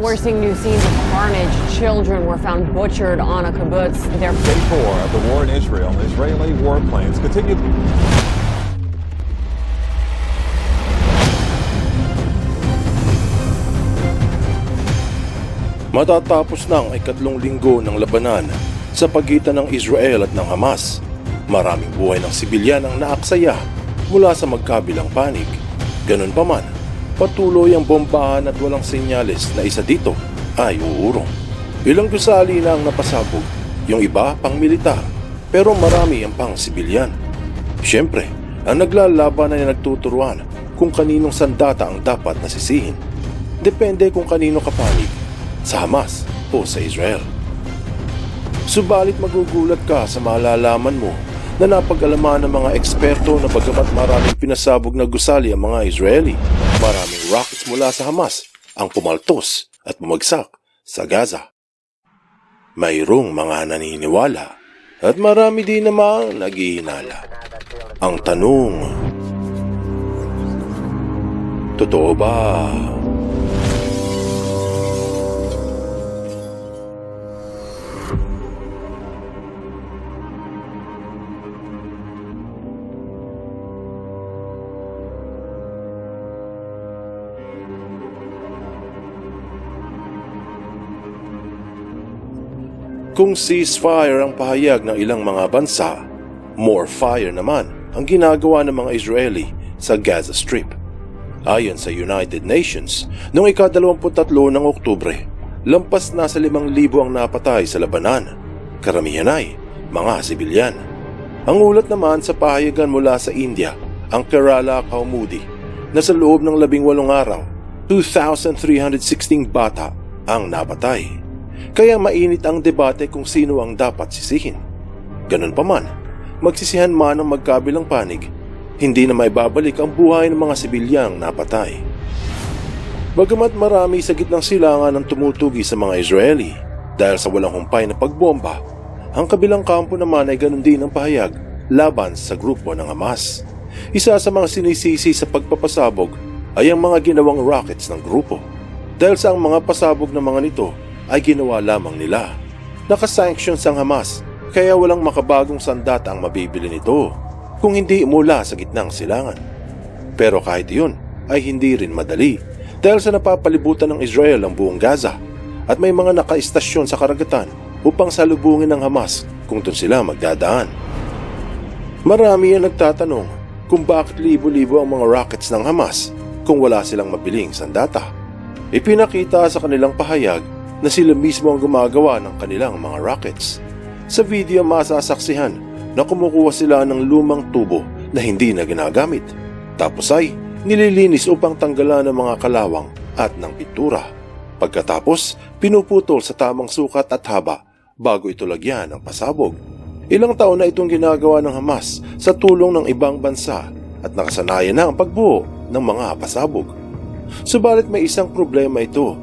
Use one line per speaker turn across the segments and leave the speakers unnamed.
We're seeing new scenes of carnage. Children were found butchered on a kibbutz. They're
Day four of the war in Israel. Israeli warplanes continue.
Matatapos na ang ikatlong linggo ng labanan sa pagitan ng Israel at ng Hamas. Maraming buhay ng sibilyan ang naaksaya mula sa magkabilang panig. Ganun pa man, patuloy ang bombahan at walang senyales na isa dito ay uurong. Ilang gusali na ang napasabog, yung iba pang militar, pero marami ang pang sibilyan. Siyempre, ang naglalaban ay nagtuturuan kung kaninong sandata ang dapat nasisihin. Depende kung kanino kapanig, sa Hamas o sa Israel. Subalit magugulat ka sa malalaman mo na napag-alaman ng mga eksperto na bagamat maraming pinasabog na gusali ang mga Israeli, maraming rockets mula sa Hamas ang pumaltos at bumagsak sa Gaza. Mayroong mga naniniwala at marami din namang naghihinala. Ang tanong, totoo ba? Kung ceasefire ang pahayag ng ilang mga bansa, more fire naman ang ginagawa ng mga Israeli sa Gaza Strip. Ayon sa United Nations, noong ika-23 ng Oktubre, lampas na sa 5,000 ang napatay sa labanan. Karamihan ay mga sibilyan. Ang ulat naman sa pahayagan mula sa India, ang Kerala Kaumudi, na sa loob ng 18 araw, 2,316 bata ang napatay. Kaya mainit ang debate kung sino ang dapat sisihin. Ganun pa man, magsisihan man ang magkabilang panig, hindi na maibabalik ang buhay ng mga sibilyang napatay. Bagamat marami sa gitnang silangan ang tumutugi sa mga Israeli dahil sa walang humpay na pagbomba, ang kabilang kampo naman ay ganun din ang pahayag laban sa grupo ng Hamas. Isa sa mga sinisisi sa pagpapasabog ay ang mga ginawang rockets ng grupo. Dahil sa ang mga pasabog ng mga nito ay ginawa lamang nila. Nakasanctions ang Hamas kaya walang makabagong sandata ang mabibili nito kung hindi mula sa gitnang silangan. Pero kahit iyon ay hindi rin madali dahil sa napapalibutan ng Israel ang buong Gaza at may mga nakaistasyon sa karagatan upang salubungin ng Hamas kung doon sila magdadaan. Marami ang nagtatanong kung bakit libo-libo ang mga rockets ng Hamas kung wala silang mabiling sandata. Ipinakita sa kanilang pahayag na sila mismo ang gumagawa ng kanilang mga rockets. Sa video masasaksihan na kumukuha sila ng lumang tubo na hindi na ginagamit. Tapos ay nililinis upang tanggalan ng mga kalawang at ng pintura. Pagkatapos, pinuputol sa tamang sukat at haba bago ito lagyan ng pasabog. Ilang taon na itong ginagawa ng Hamas sa tulong ng ibang bansa at nakasanayan na ang pagbuo ng mga pasabog. Subalit may isang problema ito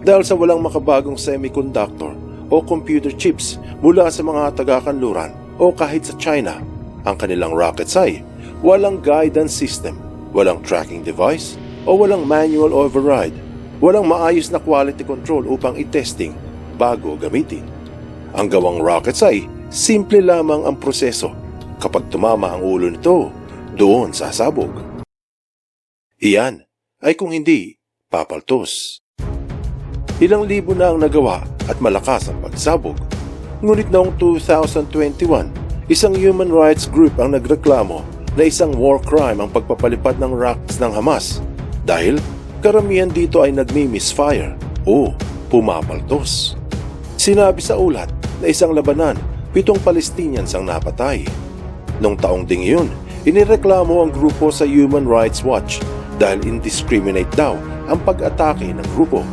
dahil sa walang makabagong semiconductor o computer chips mula sa mga taga-kanluran o kahit sa China. Ang kanilang rockets ay walang guidance system, walang tracking device o walang manual override, walang maayos na quality control upang i-testing bago gamitin. Ang gawang rockets ay simple lamang ang proseso. Kapag tumama ang ulo nito, doon sasabog. Iyan ay kung hindi papaltos. Ilang libo na ang nagawa at malakas ang pagsabog. Ngunit noong 2021, isang human rights group ang nagreklamo na isang war crime ang pagpapalipad ng rockets ng Hamas dahil karamihan dito ay nagmi-misfire o pumapaltos. Sinabi sa ulat na isang labanan, pitong Palestinians ang napatay. Noong taong ding iyon, inireklamo ang grupo sa Human Rights Watch dahil indiscriminate daw ang pag-atake ng grupo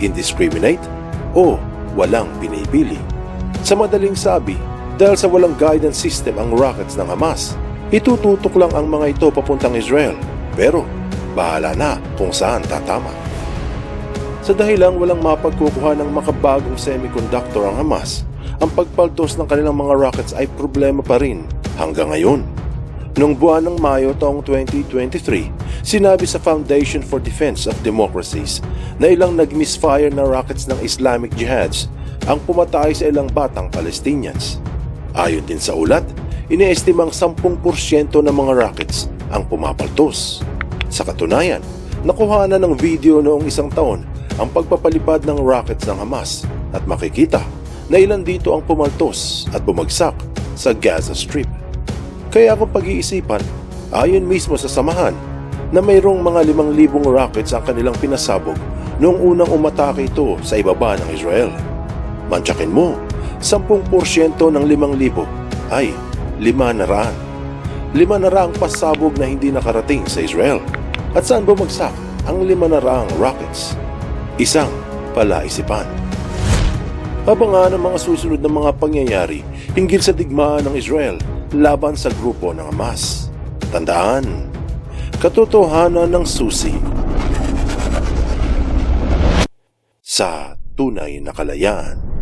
indiscriminate o walang pinipili. Sa madaling sabi, dahil sa walang guidance system ang rockets ng Hamas, itututok lang ang mga ito papuntang Israel. Pero, bahala na kung saan tatama. Sa dahilang walang mapagkukuha ng makabagong semiconductor ang Hamas, ang pagpaltos ng kanilang mga rockets ay problema pa rin hanggang ngayon. Noong buwan ng Mayo taong 2023, sinabi sa Foundation for Defense of Democracies na ilang nag-misfire na rockets ng Islamic Jihads ang pumatay sa ilang batang Palestinians. Ayon din sa ulat, iniestimang 10% ng mga rockets ang pumapaltos. Sa katunayan, nakuha na ng video noong isang taon ang pagpapalipad ng rockets ng Hamas at makikita na ilan dito ang pumaltos at bumagsak sa Gaza Strip. Kaya kung pag-iisipan, ayon mismo sa samahan na mayroong mga 5,000 rockets ang kanilang pinasabog noong unang umatake ito sa ibaba ng Israel. Mantsakin mo, 10% ng 5,000 ay 5 na raan. 5 na raang pasabog na hindi nakarating sa Israel. At saan bumagsak ang 5 na raang rockets? Isang palaisipan. Abangan ang mga susunod na mga pangyayari hinggil sa digmaan ng Israel laban sa grupo ng Hamas. Tandaan, katotohanan ng susi sa tunay na kalayaan.